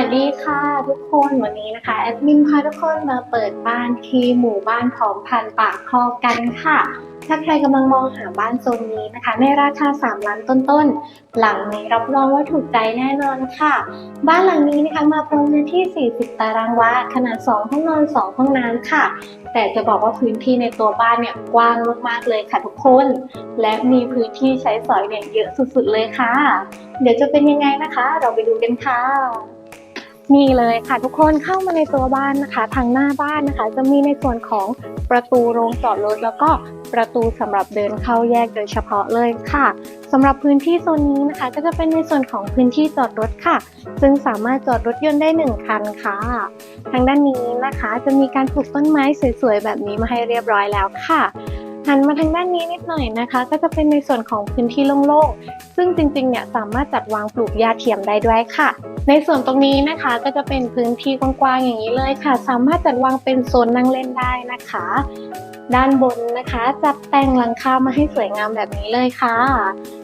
ัสดีค่ะทุกคนวันนี้นะคะแอดมินพาทุกคนมาเปิดบ้านที่หมู่บ้านพร้อมพันปากคลองกันค่ะ ถ้าใครกำลังมองหาบ้านโซนนี้นะคะ ในราคา 3 ล้านต้นๆ หลังนี้รับรองว่าถูกใจแน่นอนค่ะ บ้านหลังนี้นะคะมาพร้อมเนื้อที่ 40 ตารางวาขนาด 2 ห้องนอน 2 ห้องน้ำค่ะ แต่จะบอกว่าพื้นที่ในตัวบ้านเนี่ยกว้างมากๆเลยค่ะทุกคน และมีพื้นที่ใช้สอยเนี่ยเยอะสุดๆเลยค่ะ เดี๋ยวจะเป็นยังไงนะคะ เราไปดูกันค่ะ นี่เลยค่ะทุกคนเข้ามาในตัวบ้านนะคะ ทางหน้าบ้านนะคะ จะมีในส่วนของประตูโรงจอดรถแล้วก็ประตูสำหรับเดินเข้าแยกโดยเฉพาะเลยค่ะสำหรับพื้นที่โซนนี้นะคะ ก็จะเป็นในส่วนของพื้นที่จอดรถค่ะ ซึ่งสามารถจอดรถยนต์ได้หนึ่งคันค่ะ ทางด้านนี้นะคะ จะมีการปลูกต้นไม้สวยๆแบบนี้มาให้เรียบร้อยแล้วค่ะ หันมาทางด้านนี้นิดหน่อยนะคะ ก็จะเป็นในส่วนของพื้นที่โล่งๆ ซึ่งจริงๆ เนี่ยสามารถจัดวางปลูกหญ้าเทียมได้ด้วยค่ะ ในส่วนตรงนี้นะคะก็จะเป็นพื้นที่กว้างๆ อย่างนี้เลยค่ะ สามารถจัดวางเป็นโซนนั่งเล่นได้นะคะ ด้านบนนะคะจัดแต่งหลังคามาให้สวยงามแบบนี้เลยค่ะ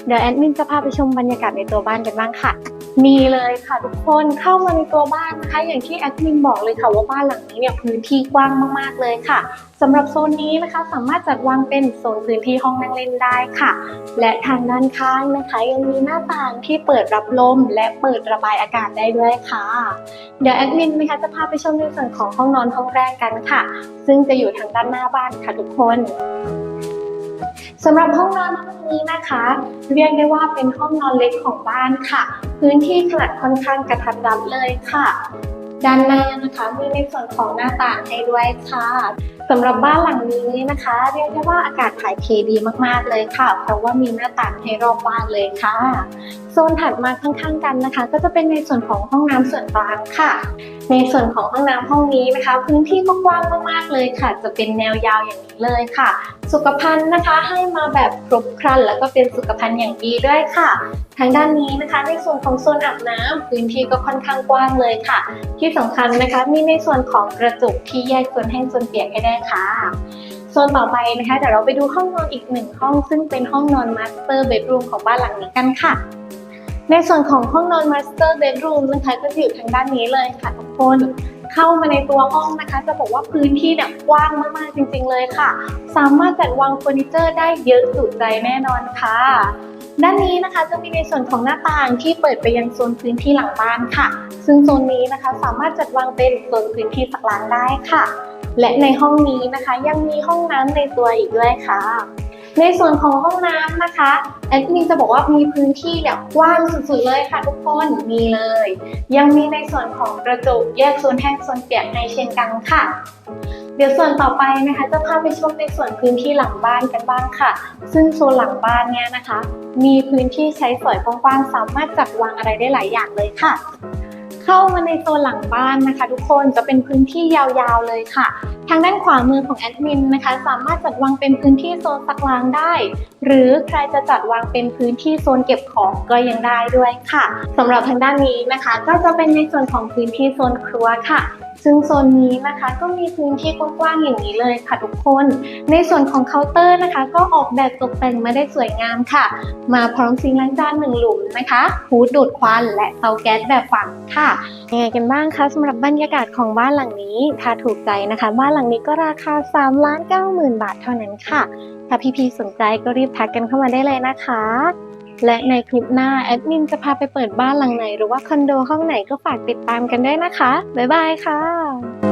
เดี๋ยวแอดมินจะพาไปชมบรรยากาศในตัวบ้านกันบ้างค่ะ มีเลยค่ะทุกคนเข้ามาในตัวบ้านนะคะ อย่างที่แอดมินบอกเลยค่ะว่าบ้านหลังนี้เนี่ยพื้นที่กว้างมากๆเลยค่ะสำหรับโซนนี้นะคะสามารถจัดวางเป็นโซนพื้นที่ห้องนั่งเล่นได้ค่ะ และทางด้านข้างนะคะ ยังมีหน้าต่างที่เปิดรับลม และเปิดระบายอากาศได้ด้วยค่ะ เดี๋ยวแอดมินนะคะจะพาไปชมในส่วนของห้องนอนห้องแรกกันค่ะ ซึ่งจะอยู่ทางด้านหน้าบ้านค่ะทุกคน สำหรับห้องนอนห้องนี้นะคะ เรียกได้ว่าเป็นห้องนอนเล็กของบ้านค่ะ พื้นที่ขนาดค่อนข้างกระทัดรัดเลยค่ะด้านหน้านะคะมีในส่วนของหน้าต่างให้ด้วยค่ะสำหรับบ้านหลังนี้นะคะ เรียกได้ว่าอากาศถ่ายเทดีมากๆเลยค่ะ เพราะว่ามีหน้าต่างให้รอบบ้านเลยค่ะโซนถัดมาข้างๆกันนะคะ ก็จะเป็นในส่วนของห้องน้ำส่วนกลางค่ะ ในส่วนของห้องน้ำห้องนี้นะคะ พื้นที่ก็กว้างมากๆเลยค่ะ จะเป็นแนวยาวอย่างนี้เลยค่ะ สุขภัณฑ์นะคะให้มาแบบครบครัน แล้วก็เป็นสุขภัณฑ์อย่างดีด้วยค่ะ ทางด้านนี้นะคะ ในส่วนของโซนอาบน้ำพื้นที่ก็ค่อนข้างกว้างเลยค่ะ ที่สำคัญนะคะมีในส่วนของกระจกที่แยกส่วนแห้งส่วนเปียกให้ได้ค่ะโซนต่อไปนะคะเดี๋ยวเราไปดูห้องนอนอีกหนึ่งห้อง ซึ่งเป็นห้องนอนมาสเตอร์เบดรูมของบ้านหลังนี้กันค่ะในส่วนของห้องนอนมาสเตอร์เบดรูมนะคะก็จะอยู่ทางด้านนี้เลยค่ะทุกคน เข้ามาในตัวห้องนะคะ จะบอกว่าพื้นที่เนี่ยกว้างมากๆจริง ๆ เลยค่ะ สามารถจัดวางเฟอร์นิเจอร์ได้เยอะจุดใจแน่นอนค่ะด้านนี้นะคะจะมีในส่วนของหน้าต่างที่เปิดไปยังโซนพื้นที่หลังบ้านค่ะ ซึ่งโซนนี้นะคะสามารถจัดวางเป็นโซนพื้นที่สักล้างได้ค่ะ และในห้องนี้นะคะยังมีห้องน้ำในตัวอีกด้วยค่ะ ในส่วนของห้องน้ำนะคะแอดมินจะบอกว่ามีพื้นที่แบบกว้างสุดๆเลยค่ะทุกคนมีเลย ยังมีในส่วนของกระจกแยกโซนแห้งโซนเปียกในเช่นกันค่ะ เดี๋ยวส่วนต่อไปนะคะจะพาไปชมในส่วนพื้นที่หลังบ้านกันบ้างค่ะ ซึ่งโซนหลังบ้านเนี่ยนะคะ มีพื้นที่ใช้สอยกว้างๆสามารถจัดวางอะไรได้หลายอย่างเลยค่ะ เข้ามาในโซนหลังบ้านนะคะ ทุกคนจะเป็นพื้นที่ยาวๆเลยค่ะ ทางด้านขวามือของแอดมินนะคะ สามารถจัดวางเป็นพื้นที่โซนซักล้างได้ หรือใครจะจัดวางเป็นพื้นที่โซนเก็บของก็ยังได้ด้วยค่ะสำหรับทางด้านนี้นะคะ ก็จะเป็นในส่วนของพื้นที่โซนครัวค่ะ ซึ่งโซนนี้นะคะก็มีพื้นที่กว้างๆอย่างนี้เลยค่ะทุกคน ในส่วนของเคาน์เตอร์นะคะ ก็ออกแบบตกแต่งมาได้สวยงามค่ะ มาพร้อมซิงค์ล้างจานหนึ่งหลุมนะคะฮูดดูดควันและเตาแก๊สแบบฝังค่ะยังไงกันบ้างคะสำหรับบรรยากาศของบ้านหลังนี้ ถ้าถูกใจนะคะ บ้านหลังนี้ก็ราคา3ล้าน9หมื่นบาทเท่านั้นค่ะ ถ้าพี่ๆสนใจก็รีบทักกันเข้ามาได้เลยนะคะ และในคลิปหน้าแอดมินจะพาไปเปิดบ้านหลังไหน หรือว่าคอนโดห้องไหนก็ฝากติดตามกันด้วยนะคะ บ๊ายบายค่ะ